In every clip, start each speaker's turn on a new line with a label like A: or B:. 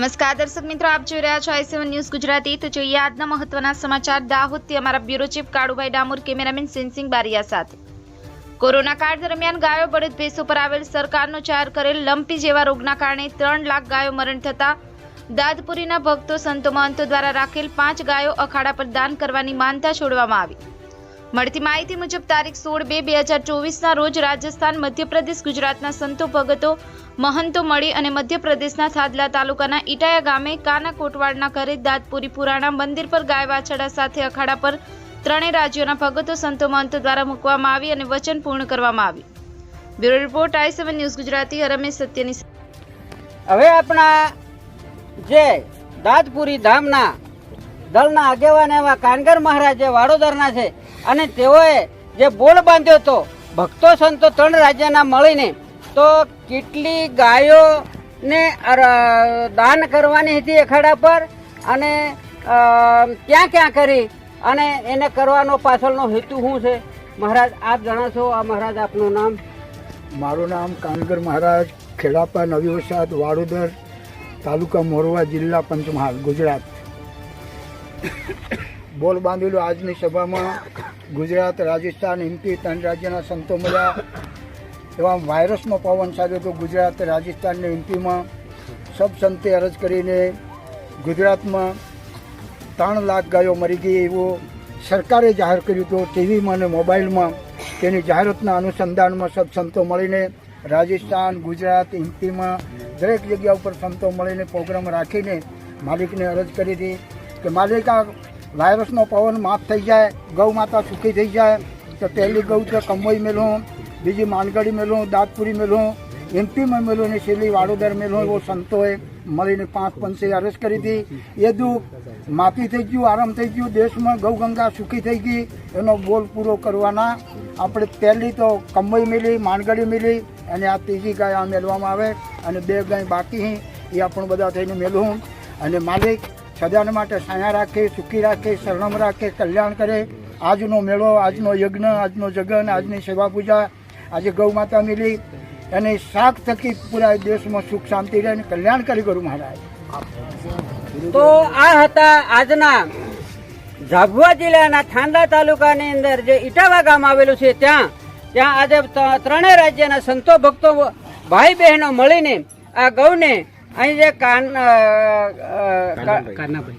A: નમસ્કાર, દર્શક મિત્રો, આપ જોઈ રહ્યા છો આઈ ન્યૂઝ ગુજરાતી. તો જોઈએ આજના મહત્વના સમાચાર. દાહોદથી અમારા bureau chief Kalubhai Damor, cameraman sensing Bariya સાથે. કોરોના કાળ દરમિયાન ગાયો બળદ ભેંસો પર આવેલ સરકારનો જાહેર કરેલ લંપી જેવા રોગના કારણે ત્રણ લાખ ગાયો મરણ થતા દાદપુરીના ભક્તો સંતો મહંતો દ્વારા રાખેલ પાંચ ગાયો અખાડા પર દાન કરવાની માનતા છોડવામાં આવી. મળતી માહિતી મુજબ, તારીખ સોળ બે બે હજાર ચોવીસના રોજ રાજસ્થાન, મધ્યપ્રદેશ, ગુજરાતના સંતો ભગતો, મહંતો મળી અને મધ્યપ્રદેશના થાદલા તાલુકાના ઇટાયા ગામે કાના કોટવાડના ઘરે દાંતપુરી પુરાણા મંદિર પર ગાય વાછડા સાથે અખાડા પર ત્રણેય રાજ્યોના ભગતો, સંતો, મહંતો દ્વારા મૂકવામાં આવી અને વચન પૂર્ણ કરવામાં આવ્યું. Bureau report, I seven news Gujarati, Ramesh સત્યની
B: હવે આપણા જે દાદપુરી ધામના દળના આગેવાન એવા કાનગર મહારાજ જે વાડોદરના છે અને તેઓએ જે બોલ બાંધ્યો હતો, ભક્તો સંતો ત્રણ રાજ્યના મળીને, તો કેટલી ગાયોને ને દાન કરવાની હતી અખાડા પર અને ક્યાં ક્યાં કરી અને એને કરવાનો પાછળનો હેતુ શું છે? મહારાજ, આપ જણાશો આ મહારાજ આપનું નામ?
C: મારું નામ કાનગર મહારાજ, ખેડાપા નવી વસાદ વાડોદર, તાલુકા મોરવા, જિલ્લા પંચમહાલ, ગુજરાત. બોલ બાંધેલું આજની સભામાં ગુજરાત, રાજસ્થાન એમપી ત્રણ રાજ્યના સંતો મળ્યા. એવા વાયરસનો પવન સાધ્યો હતો ગુજરાત રાજસ્થાન ને એમપીમાં સબ સંતે અરજ કરીને ગુજરાતમાં ત્રણ લાખ ગાયો મરી ગઈ એવું સરકારે જાહેર કર્યું હતું ટીવીમાં અને મોબાઈલમાં તેની જાહેરાતના અનુસંધાનમાં સબ સંતો મળીને રાજસ્થાન, ગુજરાત એમપીમાં દરેક જગ્યા ઉપર સંતો મળીને પ્રોગ્રામ રાખીને માલિકને અરજ કરી હતી કે માલિક આ વાયરસનો પવન માફ થઈ જાય, ગૌ માતા સુખી થઈ જાય, તો પહેલી ગૌ તો કંબોઈ મેલું, બીજી માનગઢી મેલું, દાતપુરી મેલું, એમપીમાં મેલું ને છેલ્લી વાડોદર મેલું, એવો સંતોએ મળીને પાંચ પંચે અરજ કરી હતી. એ દુઃખ માફી થઈ ગયું, આરામ થઈ ગયું, દેશમાં ગૌ ગંગા સુખી થઈ ગઈ, એનો બોલ પૂરો કરવાના. આપણે પહેલી તો કંબોઈ મેલી માનગઢી મેલી, અને આ ત્રીજી ગાય આ મેળવામાં આવે, અને બે ગાય બાકી એ આપણું બધા થઈને મેલું. અને માલિક સદાને માટે સાયા રાખે, સુખી રાખે, શરણમ રાખે, કલ્યાણ કરે. આજનો મેળો, આજનો યજ્ઞ, આજનો જગન, આજની સેવા પૂજા આજે ગૌ માતા મિલી. અને શાક થકી પૂરા દેશમાં સુખ, શાંતિ રહે અને કલ્યાણ કરી ગુરુ મહારાજ.
B: તો આ હતા આજના ઝાબુઆ જિલ્લાના થાંડા તાલુકાની અંદર જે ઇટાવા ગામ આવેલું છે, ત્યાં ત્યાં આજે ત્રણેય રાજ્યના સંતો ભક્તો ભાઈ બહેનો મળીને આ ગૌને અહીં જે કાન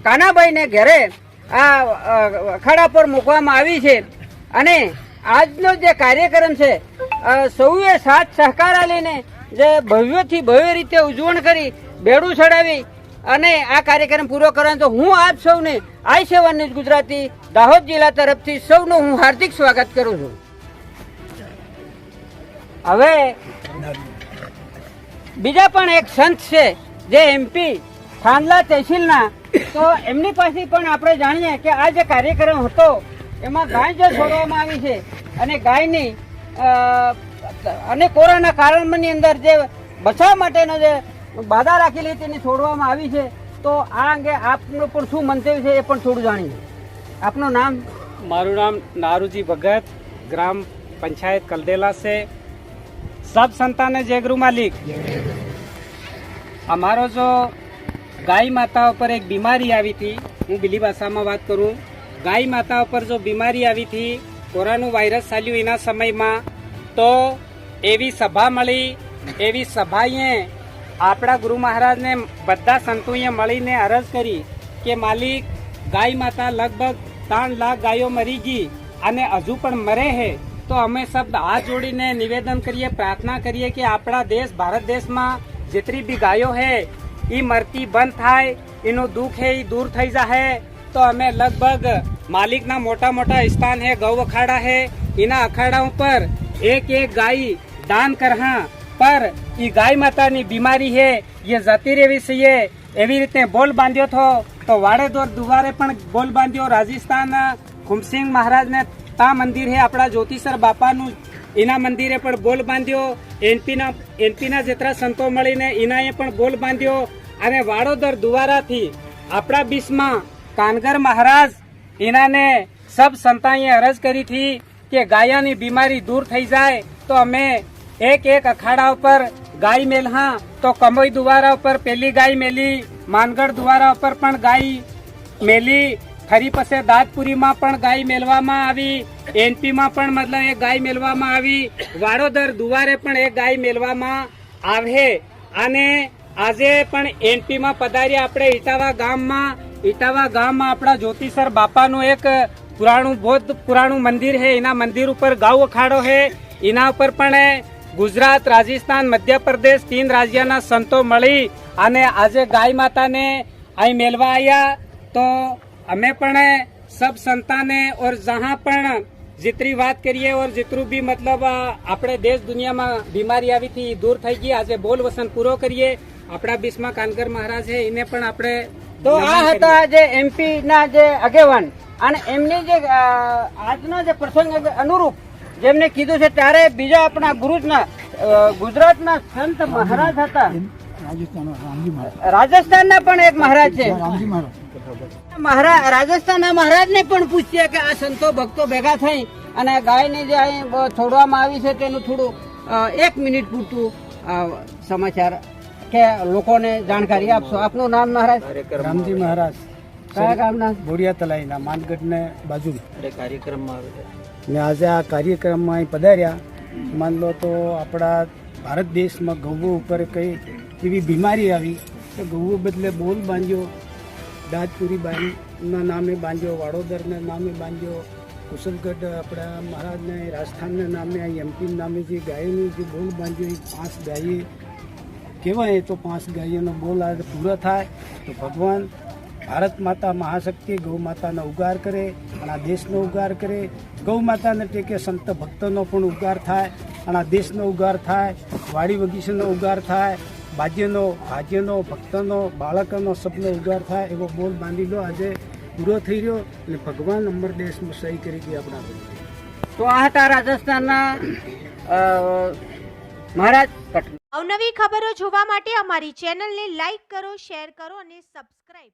B: કાનાભાઈને ઘરે આ અખાડા પર મૂકવામાં આવી છે. અને આજનો જે કાર્યક્રમ છે સૌએ સાથ સહકાર આલીને જે ભવ્યથી ભવ્ય રીતે ઉજવણ કરી બેડું ચડાવી અને આ કાર્યક્રમ પૂરો કરવાનો તો હું આપ સૌને I seven news Gujarati Dahod જિલ્લા તરફથી સૌનું હું હાર્દિક સ્વાગત કરું છું. હવે બીજા પણ એક સંત છે, જે એમપી ખાનલા તહેસીલના. તો એમની પાસે પણ આપણે જાણીએ કે આ જે કાર્યક્રમ હતો, એમાં ગાય જે છોડવામાં આવી છે અને ગાયની અને કોરોના કારણની અંદર જે બચાવ માટેનો જે બાધા રાખેલી તેને છોડવામાં આવી છે, તો આ અંગે આપનું પણ શું મંતવ્ય છે એ પણ થોડું જાણીએ. આપનું નામ?
D: મારું નામ નારુજી ભગત, ગ્રામ પંચાયત કલદેલા છે. સબ સંતાને જયગુરુ માલિક. અમારો જો ગાય માતા ઉપર એક બીમારી આવી હતી, હું બીલી ભાષામાં વાત કરું. ગાય માતા ઉપર જો બીમારી આવી હતી, કોરોના વાયરસ ચાલ્યું એના સમયમાં, તો એવી સભા મળી, એવી સભાએ આપણા ગુરુ મહારાજને બધા સંતોએ મળીને અરજ કરી કે માલિક, ગાય માતા લગભગ ત્રણ લાખ ગાયો મરી ગઈ અને હજુ પણ મરે છે. તો અમે સબ હાથ જોડીને નિવેદન કરીએ, પ્રાર્થના કરીએ કે આપણા દેશ, ભારત દેશમાં જેટલી બી ગાયો હે એ મરતી બંધ થાય, એનું દુઃખ હે એ દૂર થઈ જાય તો અમે લગભગ માલિકના મોટા મોટા સ્થાન હે, ગૌ અખાડા હે, એના અખાડા ઉપર એક એક ગાય દાન કરહા. પર એ ગાય માતાની બીમારી હે એ જતી રહેવી છીએ એવી રીતે બોલ બાંધ્યો થો તો વાડેદોર દુવારે પણ બોલ બાંધ્યો. રાજસ્થાન ખુમસિંગ મહારાજને તા મંદિર હે આપણા જ્યોતિષર બાપાનું એના મંદિરે પણ બોલ બાંધ્યો. એનપીના એનપીના જેટલા સંતો મળીને એનાએ પણ બોલ બાંધ્યો. અને વાડોદર દુવારાથી આપણા બીસમાં કાનગર મહારાજ એનાને સબ સંતાએ અરજ કરી હતી કે ગાયાની બીમારી દૂર થઈ જાય તો અમે એક એક અખાડા ઉપર ગાય મેલહા. તો કમોઈ દુવારા ઉપર પેલી ગાય મેલી માનગઢ દ્વારા ઉપર પણ ગાય મેલી. ફરી પાસે દાતપુરીમાં પણ ગાય મેળવામાં આવી. એનપીમાં પણ મતલબ એક ગાય મેળવામાં આવી. વાડોદર દુવારે પણ એક ગાય મેળવામાં આવે. અને આજે પણ એનપીમાં પધાર્યા આપણે ઇટાવા ગામમાં. ઇટાવા ગામમાં આપણા જ્યોતિસર બાપાનું એક પુરાણું બૌદ્ધ પુરાણું મંદિર છે. એના મંદિર ઉપર ગાઉ અખાડો છે. એના ઉપર પણ ગુજરાત, રાજસ્થાન, મધ્યપ્રદેશ તીન રાજ્યના સંતો મળી અને આજે ગાય માતાને અહીં મેળવા આવ્યા તો અમે પણ સબ સંતાને ઓર જહાં પણ જેટલી વાત કરીએ ઓર જેટલું બી મતલબ આપણે દેશ દુનિયામાં બીમારી આવી હતી દૂર થઈ ગઈ. આજે બોલ વસન પૂરો કરીએ. આપણા બીસમાં કાનગર મહારાજ છે એને પણ આપણે
B: તો આ હતા જે એમપી ના જે આગેવાન અને એમની જે આજનો જે પ્રસંગ અનુરૂપ જેમને કીધું છે ત્યારે બીજા આપણા ગુરુજના ગુજરાતના સંત મહારાજ હતા. રાજસ્થાનના પણ એક મહારાજ છે.
E: રામજી મહારાજ
B: મહારાજ રાજસ્થાનના મહારાજને પણ પૂછીએ કે આ સંતો ભક્તો ભેગા થઈ અને ગાયને જે અહીં છોડવામાં આવી છે તેનું થોડું એક મિનિટ પૂરતું સમાચાર કે લોકોને જાણકારી આપશો. આપનું નામ મહારાજ?
E: રામજી મહારાજ.
B: કયા ગામના?
E: બોડિયા તલાઈના માનગઢને બાજુમાં. ને આજે આ કાર્યક્રમમાં અહીં પધાર્યા. માન લો તો આપણા ભારત દેશમાં ગૌ ઉપર કઈ એવી બીમારી આવી તો ગૌ બદલે બોલ બાંધ્યો. દાજપુરી બાઈના નામે બાંધ્યો, વાડોદરના નામે બાંધ્યો, કુશલગઢ આપણા મહારાજને રાજસ્થાનના નામે, આ એમપી નામે જે ગાયોની જે બોલ બાંધ્યો, એ પાંચ ગાયે કહેવાય તો પાંચ ગાયોનો બોલ આજે પૂરો થાય. તો ભગવાન ભારત માતા મહાશક્તિ ગૌ માતાનો ઉગાર કરે અને આ દેશનો ઉગાર કરે. ગૌ માતાને ટેકે સંત ભક્તોનો પણ ઉગાર થાય અને આ દેશનો ઉગાર થાય, વાડી બગીચાનો ઉગાર થાય. બાજ્યનો, ભાજ્યનો, ભક્તનો, બાળકનો સપનો ઉગાર થાય એવો બોલ બાંધી લો. આજે પૂરો થઈ રહ્યો અને ભગવાન અમર દેશમાં સહી કરી ગઈ આપણા
B: તો આ હતા રાજસ્થાનના મહારાજ
F: અવનવી ખબરો જોવા માટે અમારી ચેનલને લાઈક કરો, શેર કરો અને સબસ્ક્રાઇબ